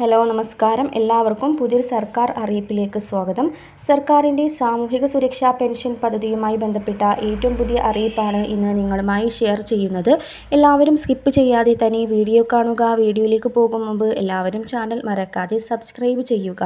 Hello നമസ്കാരം. എല്ലാവർക്കും പുതിയൊരു സർക്കാർ അറിയിപ്പിലേക്ക് സ്വാഗതം. സർക്കാരിന്റെ സാമൂഹിക സുരക്ഷാ പെൻഷൻ പദ്ധതിയുമായി ബന്ധപ്പെട്ട ഏറ്റവും പുതിയ അറിയിപ്പാണ് ഇന്ന് നിങ്ങളുമായി ഷെയർ ചെയ്യുന്നത്. എല്ലാവരും സ്കിപ്പ് ചെയ്യാതെ തന്നെ വീഡിയോ കാണുക. വീഡിയോയിലേക്ക് പോകും മുമ്പ് എല്ലാവരും ചാനൽ മറക്കാതെ സബ്സ്ക്രൈബ് ചെയ്യുക.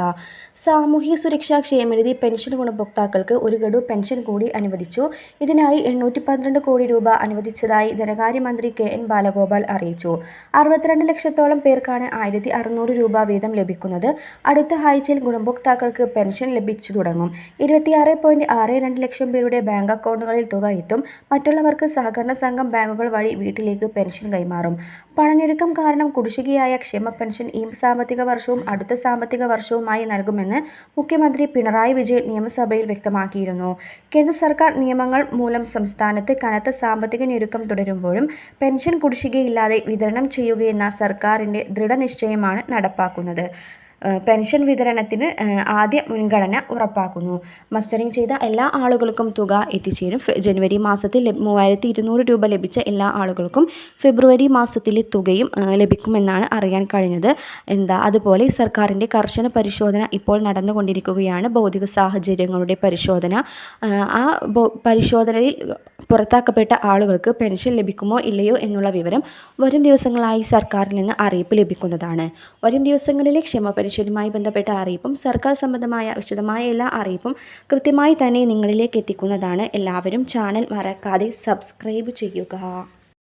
സാമൂഹിക സുരക്ഷാ ക്ഷേമനിധി പെൻഷൻ ഗുണഭോക്താക്കൾക്ക് ഒരു ഗഡു പെൻഷൻ കൂടി അനുവദിച്ചു. ഇതിനായി എണ്ണൂറ്റി കോടി രൂപ അനുവദിച്ചതായി ധനകാര്യമന്ത്രി കെ എൻ ബാലഗോപാൽ അറിയിച്ചു. അറുപത്തിരണ്ട് ലക്ഷത്തോളം പേർക്കാണ് ആയിരത്തി അറുന്നൂറ് രൂപ വീതം ലഭിക്കുന്നത്. അടുത്ത ആഴ്ചയിൽ ഗുണഭോക്താക്കൾക്ക് പെൻഷൻ ലഭിച്ചു തുടങ്ങും. ഇരുപത്തിയാറ് പോയിന്റ് ആറ് രണ്ട് ലക്ഷം പേരുടെ ബാങ്ക് അക്കൗണ്ടുകളിൽ തുക എത്തും. മറ്റുള്ളവർക്ക് സഹകരണ സംഘം ബാങ്കുകൾ വഴി വീട്ടിലേക്ക് പെൻഷൻ കൈമാറും. പണഞ്ഞെരുക്കം കാരണം കുടിശ്ശികയായ ക്ഷേമ പെൻഷൻ ഈ സാമ്പത്തിക വർഷവും അടുത്ത സാമ്പത്തിക വർഷവുമായി നൽകുമെന്ന് മുഖ്യമന്ത്രി പിണറായി വിജയൻ നിയമസഭയിൽ വ്യക്തമാക്കിയിരുന്നു. കേന്ദ്ര സർക്കാർ നിയമങ്ങൾ മൂലം സംസ്ഥാനത്ത് കനത്ത സാമ്പത്തിക ഞെരുക്കം തുടരുമ്പോഴും പെൻഷൻ കുടിശ്ശികയില്ലാതെ വിതരണം ചെയ്യുകയെന്ന സർക്കാരിന്റെ ദൃഢനിശ്ചയമാണ് നടപ്പാക്കുന്നത്. പെൻഷൻ വിതരണത്തിന് ആദ്യ മുൻഗണന ഉറപ്പാക്കുന്നു. മസ്റ്ററിംഗ് ചെയ്ത എല്ലാ ആളുകൾക്കും തുക എത്തിച്ചേരും. ജനുവരി മാസത്തിൽ മൂവായിരത്തി ഇരുന്നൂറ് രൂപ ലഭിച്ച എല്ലാ ആളുകൾക്കും ഫെബ്രുവരി മാസത്തിലെ തുകയും ലഭിക്കുമെന്നാണ് അറിയാൻ കഴിഞ്ഞത്. എന്താ അതുപോലെ സർക്കാരിന്റെ കർശന പരിശോധന ഇപ്പോൾ നടന്നുകൊണ്ടിരിക്കുകയാണ്. ഭൗതിക സാഹചര്യങ്ങളുടെ പരിശോധന. ആ പരിശോധനയിൽ പുറത്താക്കപ്പെട്ട ആളുകൾക്ക് പെൻഷൻ ലഭിക്കുമോ ഇല്ലയോ എന്നുള്ള വിവരം വരും ദിവസങ്ങളായി സർക്കാരിൽ നിന്ന് അറിയിപ്പ് ലഭിക്കുന്നതാണ്. വരും ദിവസങ്ങളിലെ ക്ഷമ പരിശോധനയുമായി ബന്ധപ്പെട്ട അറിയിപ്പും സർക്കാർ സംബന്ധമായ വിശദമായ എല്ലാ അറിയിപ്പും കൃത്യമായി തന്നെ നിങ്ങളിലേക്ക് എത്തിക്കുന്നതാണ്. എല്ലാവരും ചാനൽ മറക്കാതെ സബ്സ്ക്രൈബ് ചെയ്യുക.